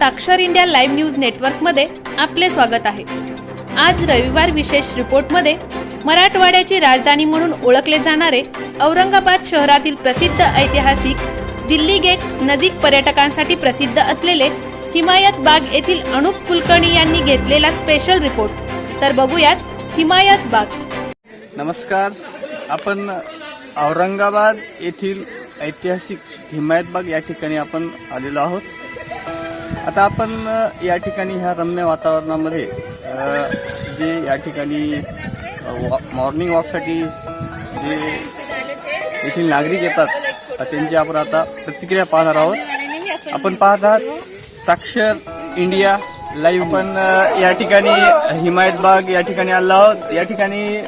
साक्षर India live news नेटवर्कमध्ये आपले स्वागत आहे. आज रविवार विशेष रिपोर्टमध्ये मराठवाड्याची राजधानी म्हणून ओळखले जाणारे औरंगाबाद शहरातील प्रसिद्ध ऐतिहासिक दिल्ली गेट नजीक पर्यटकांसाठी प्रसिद्ध असलेले हिमायत बाग येथील अनुप कुलकर्णी यांनी घेतलेला स्पेशल रिपोर्ट तर बघूयात हिमायत बाग. नमस्कार. आपण औरंगाबाद येथील ऐतिहासिक हिमायतबाग या ठिकाणी आपण आलेलो आहोत. आता आपण या ठिकाणी ह्या रम्य वातावरणामध्ये जे या ठिकाणी वॉ- मॉर्निंग वॉकसाठी जे येथील नागरिक येतात त्यांची आपण आता प्रतिक्रिया पाहणार आहोत. आपण पाहत आहात साक्षर इंडिया लाईव्ह. पण या ठिकाणी हिमायतबाग या ठिकाणी आलो आहोत. या ठिकाणी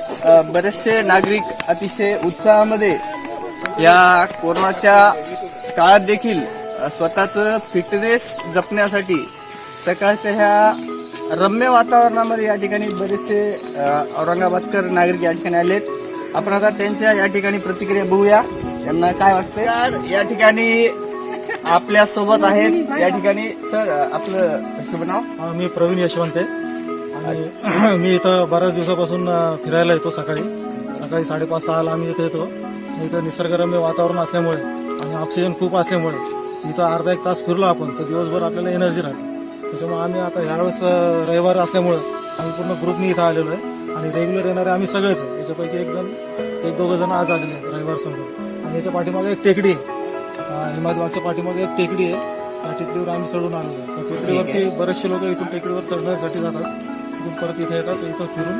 बरेचसे नागरिक अतिशय उत्साहामध्ये या कोरोनाच्या काळात देखील स्वतःचं फिटनेस जपण्यासाठी सकाळच्या ह्या रम्य वातावरणामध्ये या ठिकाणी बरेचसे औरंगाबादकर नागरिक या ठिकाणी आलेत. आपण आता त्यांच्या या ठिकाणी प्रतिक्रिया बघूया. त्यांना काय वाटतंय? तर या ठिकाणी आपल्यासोबत आहेत. या ठिकाणी सर आपलं शुभ नाव? हा, मी प्रवीण यशवंत आहे. आणि मी इथं बऱ्याच दिवसापासून फिरायला येतो सकाळी. सकाळी साडेपाच सहाला आम्ही इथे येतो. इथं निसर्गरम्य वातावरण असल्यामुळे आणि ऑक्सिजन खूप असल्यामुळे इथं अर्धा एक तास फिरलो आपण तर दिवसभर आपल्याला एनर्जी राहते. त्याच्यामुळे आम्ही आता ह्यावेळेस रविवार असल्यामुळे आम्ही पूर्ण ग्रुपनी इथं आलेलो आहे. आणि रेग्युलर येणारे आम्ही सगळेच आहे. याच्यापैकी एक जण एक दोघं जण आज आलेले आहेत रविवार समोर आणि याच्या पाठीमागे एक टेकडी आहे. हिमायतबागच्या पाठीमागे एक टेकडी आहे. त्या टेकडीवर आम्ही चढून आलो आहे. त्या टेकडीवरती बरेचसे लोक इथून टेकडीवर चढण्यासाठी जातात. तिथून परत इथे येतात इथं फिरून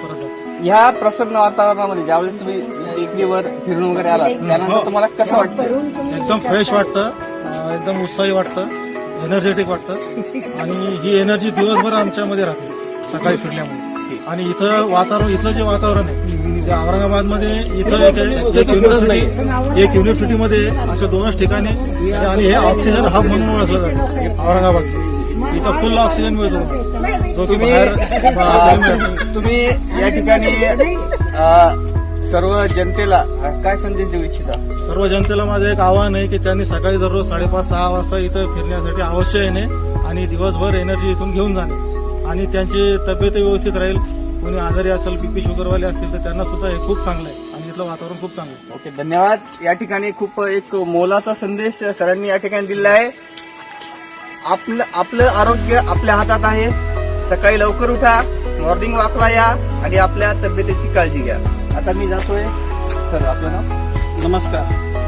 परत जातात. ह्या प्रसन्न वातावरणामध्ये ज्यावेळेस तुम्ही टेकडीवर फिरून वगैरे आलात त्यानंतर तुम्हाला कसं वाटतं? एकदम फ्रेश वाटतं. एकदम उत्साही वाटतं एनर्जेटिक वाटतं. आणि ही एनर्जी दिवसभर आमच्यामध्ये राहते सकाळी फिरल्यामुळे. आणि इथं वातावरण इथलं जे वातावरण आहे त्या औरंगाबादमध्ये इथं एक एक युनिव्हर्सिटी एक युनिव्हर्सिटीमध्ये अशा दोनच ठिकाणी आणि हे ऑक्सिजन हब म्हणून ओळखलं जातं औरंगाबादचं. इथं फुल ऑक्सिजन मिळतो. जो तुम्ही. तुम्ही या ठिकाणी सर्व जनतेला काय संदेश देऊ इच्छिता? सर्व जनतेला माझं एक आव्हान आहे की त्यांनी सकाळी दररोज साडेपाच सहा वाजता इथं फिरण्यासाठी अवश्य येणे आणि दिवसभर एनर्जी इथून घेऊन जाणे. आणि त्यांची तब्येत व्यवस्थित राहील. कोणी आजारी असेल बीपी शुगरवाले असतील तर त्यांना सुद्धा हे खूप चांगलं आहे. आणि इथलं वातावरण खूप चांगलं आहे. ओके धन्यवाद. या ठिकाणी खूप एक मोलाचा संदेश सरांनी या ठिकाणी दिलेला आहे. आपलं आपलं आरोग्य आपल्या हातात आहे. सकाळी लवकर उठा मॉर्निंग वॉकला या आणि आपल्या तब्येतीची काळजी घ्या. आता मी जातोय. सर आपलं नाव? नमस्कार.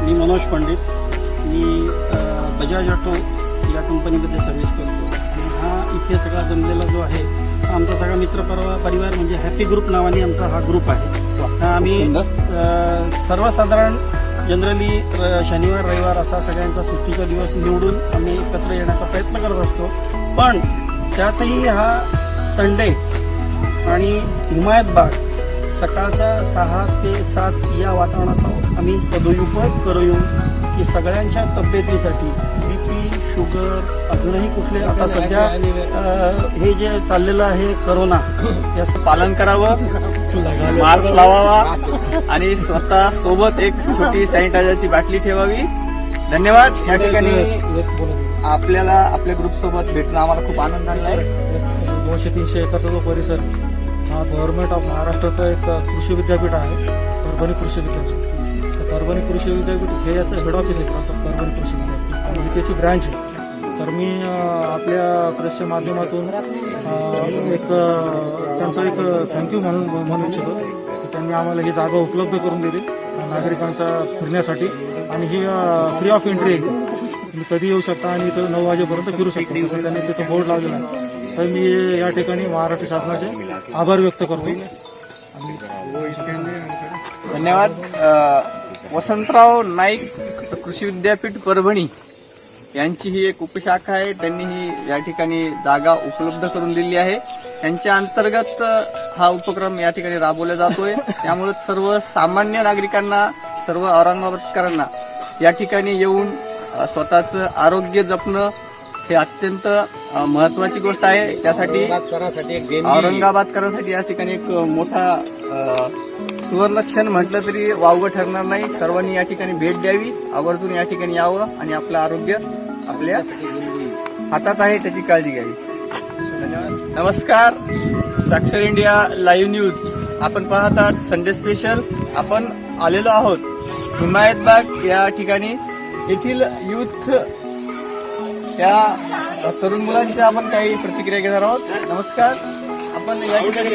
मी मनोज पंडित. मी बजाज ऑटो या कंपनीमध्ये सर्व्हिस करतो. आणि हा इथे सगळा जमलेला जो आहे आमचा सगळा मित्र परवा- परिवार म्हणजे हॅपी ग्रुप नावाने आमचा हा ग्रुप आहे. हा आम्ही सर्वसाधारण जनरली शनिवार रविवार असा सगळ्यांचा सुट्टीचा दिवस निवडून आम्ही एकत्र येण्याचा प्रयत्न करत असतो. पण त्यातही हा संडे आणि हिमायत बाग सकाळचा सहा ते सात या वातावरणाचा आम्ही सदुपयोग करू की सगळ्यांच्या तब्येतीसाठी बीपी शुगर अजूनही कुठले आता सध्या हे जे चाललेलं आहे करोना याचं पालन करावं मास्क लावावा आणि स्वतः सोबत एक छोटी सॅनिटायझरची बाटली ठेवावी. धन्यवाद. या ठिकाणी आपल्याला आपल्या ग्रुप सोबत भेटणं आम्हाला खूप आनंद झाला आहे. दोनशे तीनशे एकरचा जो परिसर हा गव्हर्नमेंट ऑफ महाराष्ट्राचं एक कृषी विद्यापीठ आहे परभणी कृषी विद्यापीठ. तर परभणी कृषी विद्यापीठ हे याचं हेड ऑफिस आहे असं परभणी कृषी विद्यापीठ. त्याची ब्रँच आहे. तर मी आपल्या प्रेसच्या माध्यमातून एक त्यांचं एक थँक्यू म्हणून म्हणू इच्छितो. की त्यांनी आम्हाला ही जागा उपलब्ध करून दिली नागरिकांचा फिरण्यासाठी. आणि ही फ्री ऑफ एंट्री आहे. तुम्ही कधी येऊ शकता आणि इथं नऊ वाजेपर्यंत फिरू शकता. तसं त्यांनी तिथं बोर्ड लावलेला आहे. तर मी या ठिकाणी महाराष्ट्र शासनाचे आभार व्यक्त करतो. धन्यवाद. वसंतराव नाईक कृषी विद्यापीठ परभणी यांची ही एक उपशाखा आहे. त्यांनी ही या ठिकाणी जागा उपलब्ध करून दिली आहे. त्यांच्या अंतर्गत हा उपक्रम या ठिकाणी राबवला जातोय. त्यामुळे सर्व सामान्य नागरिकांना सर्व औरंगाबादकरांना या ठिकाणी येऊन स्वतःचं आरोग्य जपणं हे अत्यंत महत्वाची गोष्ट आहे. त्यासाठी औरंगाबादकरांसाठी या ठिकाणी एक मोठा सुवर्णक्षण म्हटलं तरी वावगं ठरणार नाही. सर्वांनी या ठिकाणी भेट द्यावी. आवर्जून या ठिकाणी यावं आणि आपलं आरोग्य आपल्या हातात आहे त्याची काळजी घ्यावी. धन्यवाद. नमस्कार. साक्षर इंडिया लाईव्ह न्यूज. आपण पाहतात संडे स्पेशल. आपण आलेलो आहोत हिमायतबाग या ठिकाणी. येथील युथ त्या तरुण मुलांच्या आपण काही प्रतिक्रिया घेणार आहोत. नमस्कार. आपण या ठिकाणी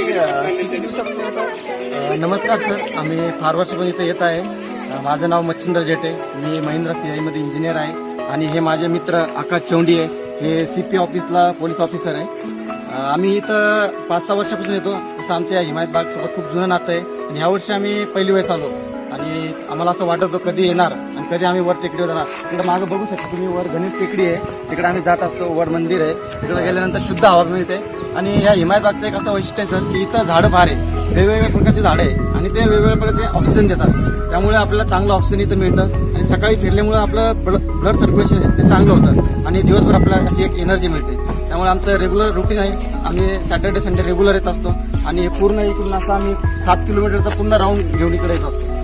नमस्कार सर. आम्ही फार वर्षापासून इथे येत आहे. माझं नाव मच्छिंद्र जेटे मी महिंद्रा सी मध्ये इंजिनियर आहे. आणि हे माझे मित्र आकाश चौंडी आहे. हे सी पी ऑफिसला पोलीस ऑफिसर आहे. आम्ही इथं पाच सहा वर्षापासून येतो. असं आमच्या हिमायत बाग सोबत खूप जुनं नातं आहे. आणि ह्या वर्षी आम्ही पहिली वेळेस आलो. आणि आम्हाला असं वाटत होतं कधी येणार. तरी आम्ही वर टेकडीवर जाणार तिकडे मागं बघू शकता. तुम्ही वर गणेश टेकडी आहे. तिकडे आम्ही जात असतो. वर मंदिर आहे. तिकडे गेल्यानंतर शुद्ध हवा मिळते. आणि या हिमायतबागचं एक असं वैशिष्ट्य आहे सर की इथं झाडं फार आहे. वेगवेगळ्या प्रकारचे झाडं आहे. आणि ते वेगवेगळ्या प्रकारचे ऑक्सिजन देतात. त्यामुळे आपल्याला चांगलं ऑक्सिजन इथं मिळतं. आणि सकाळी फिरल्यामुळे आपलं ब्लड सर्क्युलेशन ते चांगलं होतं. आणि दिवसभर आपल्याला अशी एक एनर्जी मिळते. त्यामुळे आमचं रेग्युलर रुटीन आहे. आम्ही सॅटर्डे संडे रेग्युलर येत असतो. आणि पूर्ण इकडून असं आम्ही सात किलोमीटरचा पूर्ण राऊंड घेऊन इकडे येत असतो.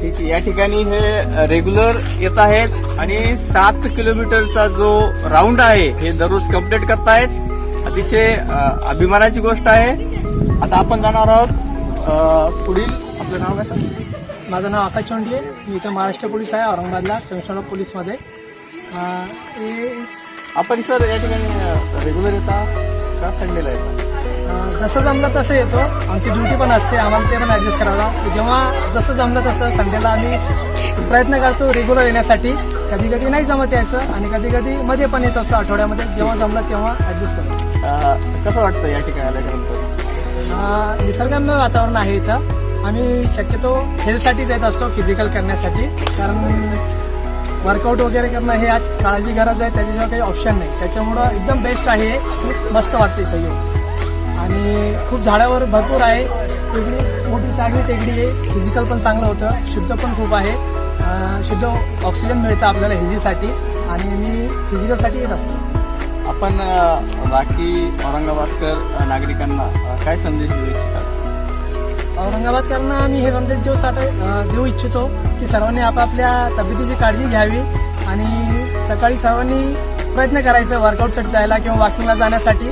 ठीक आहे. या ठिकाणी हे रेग्युलर येत आहेत आणि सात किलोमीटरचा जो राऊंड आहे हे दररोज कंप्लीट करतायत. अतिशय अभिमानाची गोष्ट आहे. आता आपण जाणार आहोत पुढील आपलं नाव काय? माझं नाव आकाश चोंडी आहे. मी इथं महाराष्ट्र पोलीस आहे औरंगाबादला कमिशनर ऑफ पोलीसमध्ये. आपण सर या ठिकाणी रेग्युलर येता का संडेला येता? जसं जमलं तसं येतो. आमची ड्युटी पण असते. आम्हाला ते पण ॲडजस्ट करावं लागतं. जेव्हा जसं जमलं तसं संडेला आम्ही प्रयत्न करतो रेग्युलर येण्यासाठी. कधी कधी नाही जमत यायचं आणि कधी कधी मध्ये पण येत असतो आठवड्यामध्ये. जेव्हा जमलं तेव्हा ॲडजस्ट करतो. कसं वाटतं या ठिकाणी निसर्गरम्य वातावरण आहे इथं. आम्ही शक्यतो हेल्थसाठीच येत असतो फिजिकल करण्यासाठी. कारण वर्कआउट वगैरे करणं हे आज काळाची गरज आहे. त्याच्याशिवाय काही ऑप्शन नाही. त्याच्यामुळं एकदम बेस्ट आहे. खूप मस्त वाटतं इथं येऊन. आणि खूप झाडावर भरपूर आहे. टेकडी मोठी चांगली टेकडी आहे. फिजिकल पण चांगलं होतं. शुद्ध पण खूप आहे. शुद्ध ऑक्सिजन मिळतं आपल्याला हेल्दीसाठी आणि मी फिजिकलसाठी येत असतो. आपण बाकी औरंगाबादकर नागरिकांना काय संदेश देऊ इच्छिता? औरंगाबादकरांना आम्ही हे संदेश देऊ साठी देऊ इच्छितो की सर्वांनी आपापल्या तब्येतीची काळजी घ्यावी आणि सकाळी सर्वांनी प्रयत्न करायचा वर्कआउटसाठी जायला किंवा वॉकिंगला जाण्यासाठी.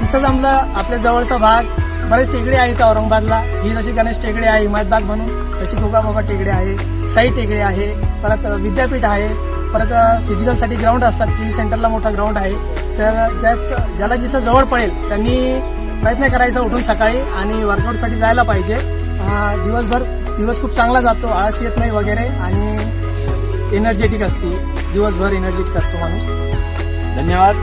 तिथं जमलं आपल्या जवळचा भाग बरेच टेकडी आहेत औरंगाबादला. ही जशी गणेश टेकडी आहे हिमायतबाग म्हणून तशी गोगाबाबा टेकडी आहे साई टेकडी आहे परत विद्यापीठ आहे परत फिजिकलसाठी ग्राउंड असतात टी सेंटरला मोठा ग्राउंड आहे. तर ज्यात ज्याला जिथं जवळ पडेल त्यांनी प्रयत्न करायचा उठून सकाळी आणि वर्कआउटसाठी जायला पाहिजे. दिवसभर दिवस खूप चांगला जातो आळस येत नाही वगैरे आणि एनर्जेटिक असते दिवसभर एनर्जेटिक असतो माणूस. धन्यवाद.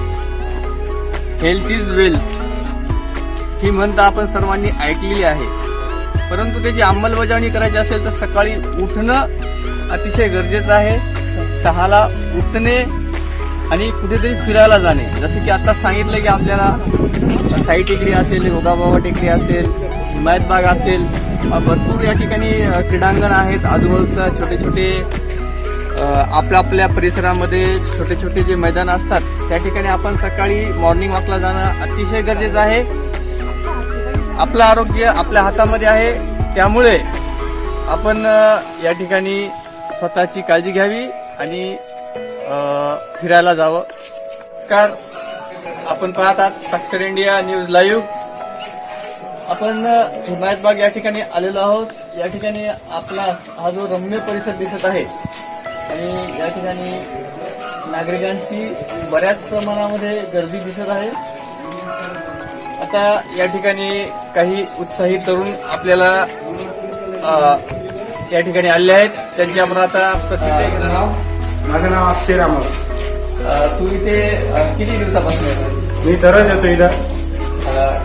हेल्थ इज वेल्थ ही म्हणता आपण सर्वांनी ऐकलेली आहे. परंतु त्याची अंमलबजावणी करायची असेल तर सकाळी उठणं अतिशय गरजेचं आहे. सहाला उठणे आणि कुठेतरी फिरायला जाणे. जसं की आता सांगितलं की आपल्याला साई टेकडी असेल योगाबाबा टेकडी असेल हिमायतबाग असेल. भरपूर या ठिकाणी क्रीडांगण आहेत. आजूबाजूचा छोटे छोटे आपल्या आपल्या परिसरामध्ये छोटे छोटे जे मैदान असतात त्या ठिकाणी आपण सकाळी मॉर्निंग वॉकला जाणं अतिशय गरजेचं आहे. आपलं आरोग्य आपल्या हातामध्ये आहे. त्यामुळे आपण या ठिकाणी स्वतःची काळजी घ्यावी आणि फिरायला जावं. नमस्कार. आपण पाहत आहात साक्षर इंडिया न्यूज लाईव्ह. आपण हिमायतबाग या ठिकाणी आलेलो आहोत. या ठिकाणी आपला हा जो रम्य परिसर दिसत आहे आणि या ठिकाणी नागरिकांची बऱ्याच प्रमाणामध्ये गर्दी दिसत आहे. आता या ठिकाणी काही उत्साही तरुण आपल्याला या ठिकाणी आले आहेत. त्यांची आपण आता प्रतिक्रिया घेणार आहोत. माझं नाव अक्षय रामव अ, तू इथे किती दिवसापासून येतो मी दररोज येतो इथं.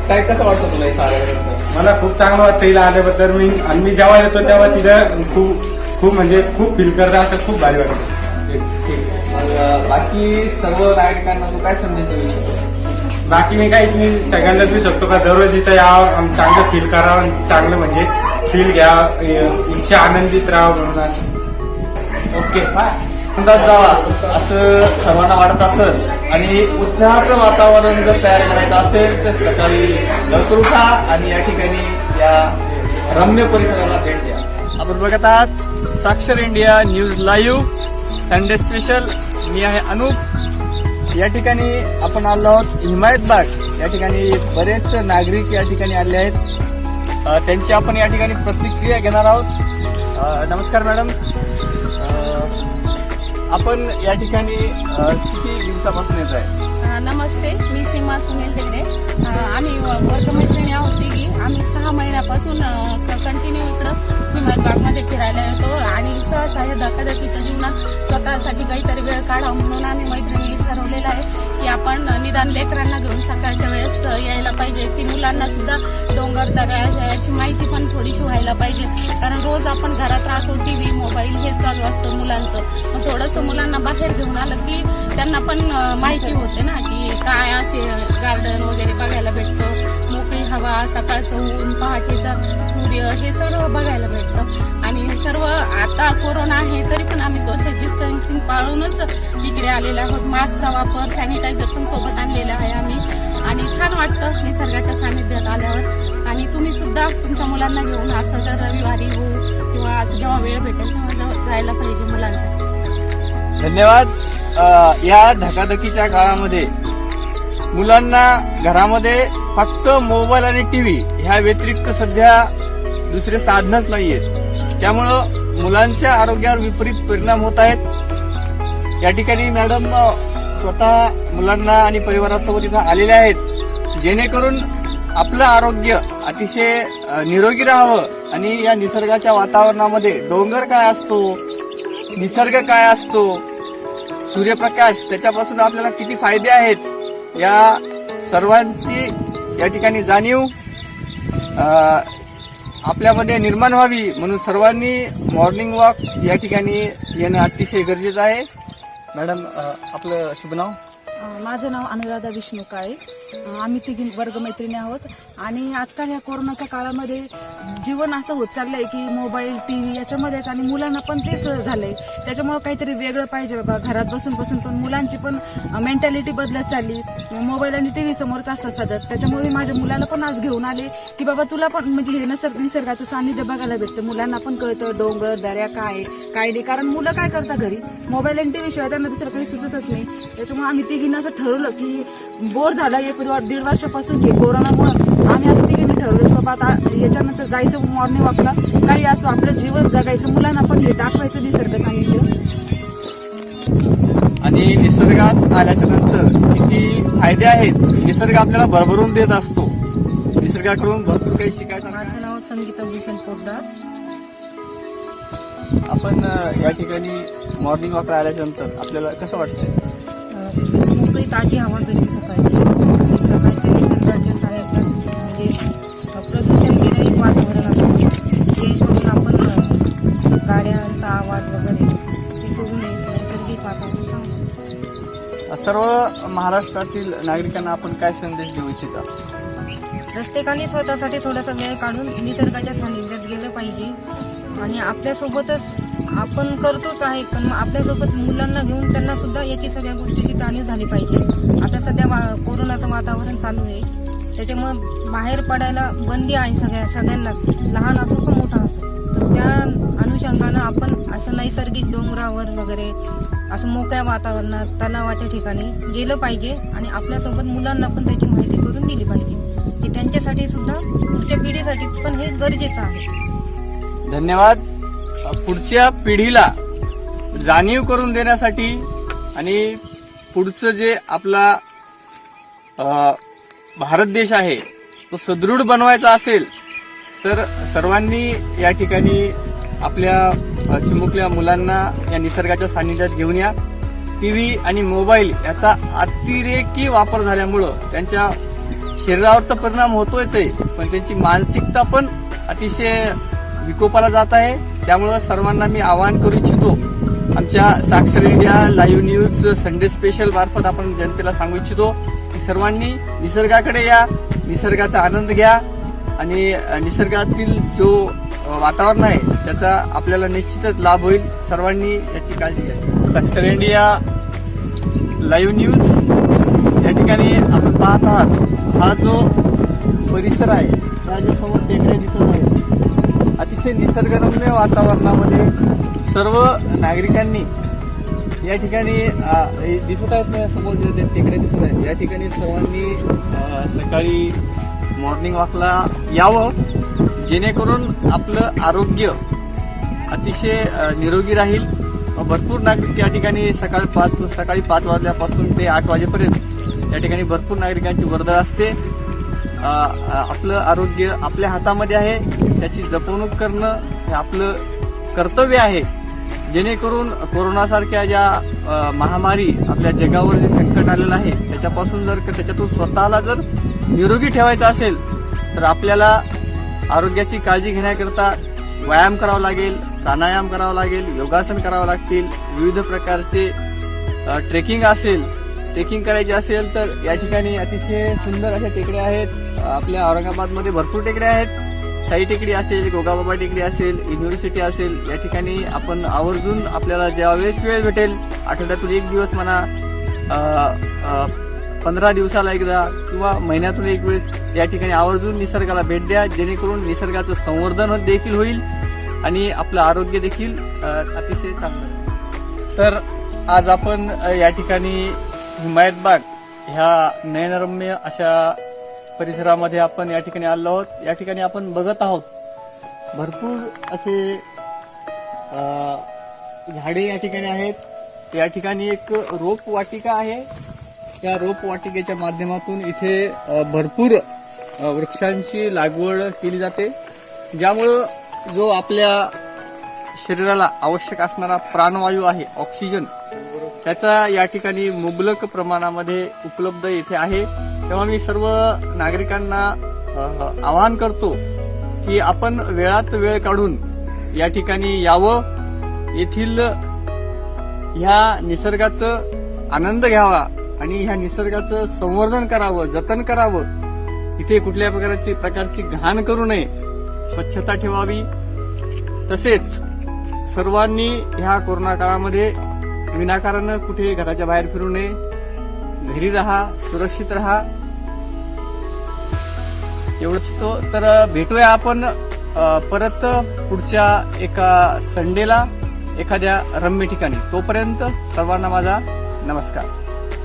काय कसं वाटतं तुला इथं मला खूप चांगलं वाटतं इथं आल्याबद्दल. मी आणि मी जेव्हा येतो तेव्हा तिथं खूप खूप म्हणजे खूप फील करतं. असं खूप भारी वाटतं. बाकी सर्व नागरिकांना तू काय संदेश इच्छितो बाकी मी काही मी सगळ्यांनाच मी शकतो का दररोज इथं यावं चांगलं फील करावं आणि चांगलं म्हणजे फील ए- इच्छा आनंदित राहावं म्हणून असं. ओके आनंदात जावा असं सर्वांना वाटत असेल आणि उत्साहाचं वातावरण जर तयार करायचं असेल तर सकाळी लवकर उठा आणि या ठिकाणी या रम्य परिसराला भेट द्या. आपण बघत आहात Sakshar India news live. Sunday special मी आहे अनुप. या ठिकाणी आपण आलो आहोत हिमायतबाग या ठिकाणी बरेच नागरिक या ठिकाणी आले आहेत. त्यांची आपण या ठिकाणी प्रतिक्रिया घेणार आहोत. नमस्कार मॅडम. आपण या ठिकाणी किती दिवसापासून येत आहे? नमस्ते. मी सीमा सुनील हेगडे आम्ही व- वर्गमैत्रिणी आहोत तिघी. आम्ही सहा महिन्यापासून कंटिन्यू इकडं हिमायतबागमध्ये फिरायला येतो आणि उत्साहच आहे. धकाधकीच्या जीवनात स्वतःसाठी काहीतरी वेळ काढावा म्हणून आम्ही मैत्रिणी ठरवलेलं आहे की आपण निदान लेकरांना घेऊन सकाळच्या वेळेस यायला पाहिजे. ती मुलांना सुद्धा डोंगर दऱ्या याची माहिती पण थोडीशी व्हायला पाहिजे. कारण रोज आपण घरात राहतो टी व्ही मोबाईल हे चालू असतं मुलांचं. मग थोडंसं मुलांना बाहेर घेऊन आलं की त्यांना पण माहिती होते ना की काय असे गार्डन वगैरे बघायला भेटतं. मोकळी हवा सकाळचं ऊन पहाटेचा सूर्य हे सर्व बघायला भेटतं. सर्व आता कोरोना आहे तरी पण आम्ही सोशल डिस्टन्सिंग पाळूनच इकडे आलेलो आहोत. मास्कचा वापर सॅनिटायझर पण सोबत आणलेला आहे आम्ही. आणि छान वाटतं निसर्गाच्या सानिध्यात आल्यावर. आणि तुम्ही सुद्धा तुमच्या मुलांना घेऊन असं जर रविवारी हो किंवा आज जेव्हा वेळ भेटेल तेव्हा जायला पाहिजे मुलांचा धन्यवाद. या धकाधकीच्या काळामध्ये मुलांना घरामध्ये फक्त मोबाईल आणि टी व्ही ह्या व्यतिरिक्त सध्या दुसरे साधनच नाही आहेत त्यामुळं मुलांच्या आरोग्यावर विपरीत परिणाम होत आहेत. या ठिकाणी मॅडम स्वतः मुलांना आणि परिवारासोबत इथं आलेल्या आहेत. जेणेकरून आपलं आरोग्य अतिशय निरोगी राहावं आणि या निसर्गाच्या वातावरणामध्ये डोंगर काय असतो निसर्ग काय असतो सूर्यप्रकाश त्याच्यापासून आपल्याला किती फायदे आहेत या सर्वांची या ठिकाणी जाणीव. आपल्यामध्ये निर्माण व्हावी म्हणून सर्वांनी मॉर्निंग वॉक या ठिकाणी येणं अतिशय गरजेचं आहे. मॅडम आपलं शुभ नाव? माझं नाव अनुराधा विष्णू काळे आम्ही तिघी वर्गमैत्रिणी आहोत. आणि आजकाल ह्या कोरोनाच्या काळामध्ये जीवन असं होत चाललंय की मोबाईल टी व्ही याच्यामध्येच आणि मुलांना पण तेच झालंय. त्याच्यामुळे काहीतरी वेगळं पाहिजे बाबा. घरात बसून बसून पण मुलांची पण मेंटॅलिटी बदलत चालली. मोबाईल आणि टी व्ही समोरच असतात सतत. त्याच्यामुळे मी माझ्या मुलाला पण आज घेऊन आले की बाबा तुला पण म्हणजे हे नसर निसर्गाचं सानिध्य बघायला भेटतं. मुलांना पण कळतं डोंगर दऱ्या काय काय नाही. कारण मुलं काय करतात घरी? मोबाईल आणि टी व्ही शिवाय त्यांना दुसरं काही सुचतच नाही. त्याच्यामुळे आम्ही तिघींना असं ठरवलं की बोर झालं एक दीड वर्षापासून हे कोरोनामुळं आम्ही असं तिघींनी ठरवलं की बाबा आता याच्यानंतर जायचं मॉर्निंग वॉकला काही असो आपलं जीवन जगायचं. मुलांना पण हे दाखवायचं निसर्ग सानिध्य आणि निसर्गात आल्याच्यानंतर किती फायदे आहेत निसर्ग आपल्याला भरभरून देत असतो. निसर्गाकडून भरपूर काही शिकायचं. माझं नाव संगीता भूषण पोद्दार. आपण या ठिकाणी मॉर्निंग वॉकला आल्याच्यानंतर आपल्याला कसं वाटतं मोकळी ताजी हवा भेटते सर्व महाराष्ट्रातील नागरिकांना आपण काय संदेश देऊ इच्छिता? प्रत्येकाने स्वतःसाठी थोडासा वेळ काढून निसर्गाच्या सानिध्यात गेलं पाहिजे. आणि आपल्यासोबतच आपण करतोच आहे पण मग आपल्यासोबत मुलांना घेऊन त्यांना सुद्धा याची सगळ्या गोष्टीची जाणीव झाली पाहिजे. आता सध्या वा- कोरोनाचं वातावरण चालू आहे. त्याच्यामुळं बाहेर पडायला बंदी आहे सगळ्या सगळ्यांनाच लहान असो का मोठा असो. तर त्या अनुषंगानं आपण असं नैसर्गिक डोंगरावर वगैरे असं मोकळ्या वातावरणात तलावाच्या ठिकाणी गेलं पाहिजे आणि आपल्यासोबत मुलांना पण त्याची माहिती करून दिली पाहिजे. की त्यांच्यासाठी सुद्धा पुढच्या पिढीसाठी पण हे गरजेचं आहे. धन्यवाद. पुढच्या पिढीला जाणीव करून देण्यासाठी आणि पुढचं जे आपला भारत देश आहे तो सदृढ बनवायचा असेल तर सर्वांनी या ठिकाणी आपल्या चिमुकल्या मुलांना या निसर्गाच्या सानिध्यात घेऊन या. टी व्ही आणि मोबाईल याचा अतिरेकी वापर झाल्यामुळं त्यांच्या शरीरावर तर परिणाम होतोच आहे पण त्यांची मानसिकता पण अतिशय विकोपाला जात आहे. त्यामुळं सर्वांना मी आवाहन करू इच्छितो आमच्या Sakshar India live news Sunday special मार्फत आपण जनतेला सांगू इच्छितो की सर्वांनी निसर्गाकडे या निसर्गाचा आनंद घ्या आणि निसर्गातील जो वातावरण आहे त्याचा आपल्याला निश्चितच लाभ होईल. सर्वांनी याची काळजी घ्या साक्षर इंडिया लाईव्ह न्यूज. या ठिकाणी आपण पाहत आहात हा जो परिसर आहे त्या जो समोर टेकड्या दिसत आहे अतिशय निसर्गरम्य वातावरणामध्ये सर्व नागरिकांनी या ठिकाणी दिसत आहेत ना समोर जे टेकडे दिसत आहेत. या ठिकाणी सर्वांनी सकाळी मॉर्निंग वॉकला यावं. जेणेकरून आपलं आरोग्य अतिशय निरोगी राहील. भरपूर नागरिक या ठिकाणी सकाळी पाच सकाळी पाच वाजल्यापासून ते आठ वाजेपर्यंत या ठिकाणी भरपूर नागरिकांची वर्दळ असते. आपलं आरोग्य आपल्या हातामध्ये आहे. त्याची जपवणूक करणं हे आपलं कर्तव्य आहे. जेणेकरून कोरोनासारख्या ज्या महामारी आपल्या जगावर जे संकट आलेलं आहे त्याच्यापासून जर त्याच्यातून स्वतःला जर निरोगी ठेवायचं असेल तर आपल्याला आरोग्याची काळजी घेण्याकरता व्यायाम करावा लागेल प्राणायाम करावा लागेल योगासन करावं लागतील विविध प्रकारचे ट्रेकिंग असेल ट्रेकिंग करायची असेल तर या ठिकाणी अतिशय सुंदर अशा टेकड्या आहेत. आपल्या औरंगाबादमध्ये भरपूर टेकड्या आहेत. साई टेकडी असेल गोगाबाबा टेकडी असेल युनिव्हर्सिटी असेल या ठिकाणी आपण आवर्जून आपल्याला ज्यावेळेस वेळ भेटेल आठवड्यातून एक दिवस म्हणा पंधरा दिवसाला एकदा किंवा महिन्यातून एक वेळेस या ठिकाणी आवर्जून निसर्गाला भेट द्या जेणेकरून निसर्गाचं संवर्धन देखील होईल आणि आपलं आरोग्य देखील अतिशय चांगलं तर आज आपण या ठिकाणी हिमायतबाग ह्या नयनरम्य अशा परिसरामध्ये आपण या ठिकाणी आलो आहोत. या ठिकाणी आपण बघत आहोत भरपूर असे झाडे या ठिकाणी आहेत. या ठिकाणी एक रोप वाटिका आहे. या रोपवाटिकेच्या माध्यमातून इथे भरपूर वृक्षांची लागवड केली जाते. ज्यामुळं जो आपल्या शरीराला आवश्यक असणारा प्राणवायू आहे ऑक्सिजन त्याचा या ठिकाणी मुबलक प्रमाणामध्ये उपलब्ध इथे आहे. तेव्हा मी सर्व नागरिकांना आवाहन करतो की आपण वेळात वेळ काढून या ठिकाणी यावं. येथील ह्या निसर्गाचं आनंद घ्यावा. आणि ह्या निसर्गाचं संवर्धन करावं जतन करावं. इथे कुठल्या प्रकारची प्रकारची घाण करू नये. स्वच्छता ठेवावी. तसेच सर्वांनी ह्या कोरोना काळामध्ये विनाकारण कुठे घराच्या बाहेर फिरू नये. घरी राहा सुरक्षित राहा. एवढंच तो तर भेटूया आपण परत पुढच्या एका संडेला एखाद्या रम्य ठिकाणी. तोपर्यंत सर्वांना माझा नमस्कार.